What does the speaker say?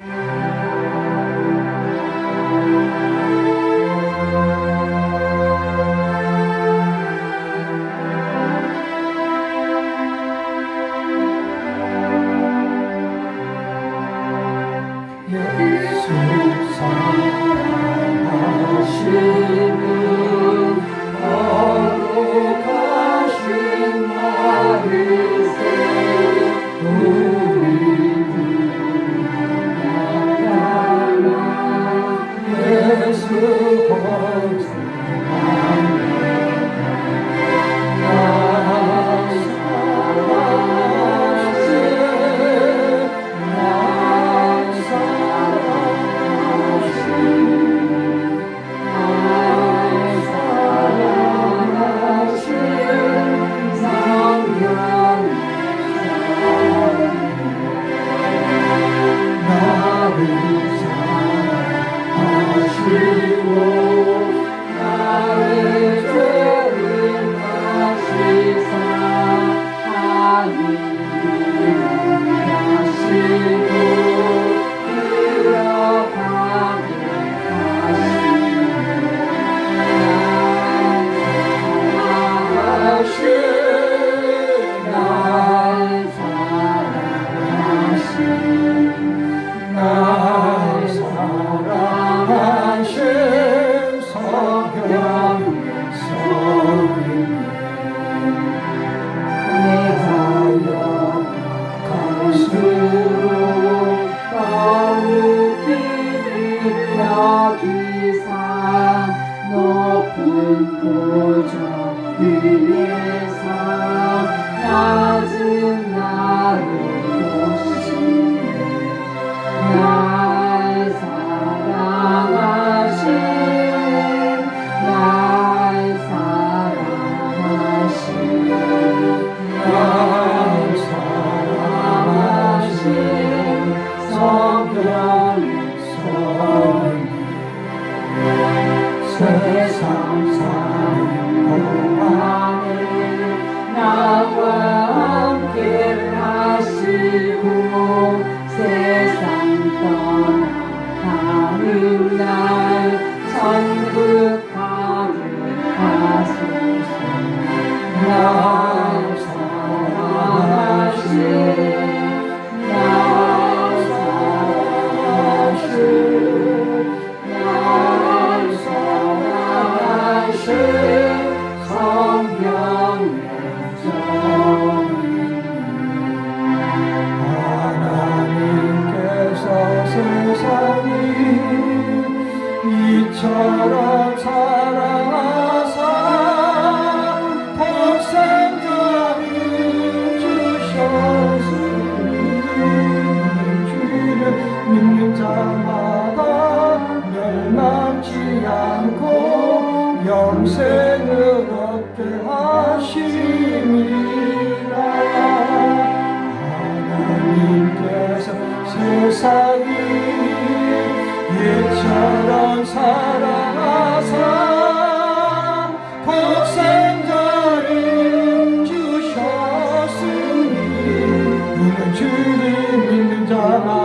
예수 사랑하신 큰 고정 위에서 나 true. 영생을 얻게 하심이라. 하나님께서 세상이 예처럼 살아가사 복생자를 주셨으니 이는 주님 믿는 자만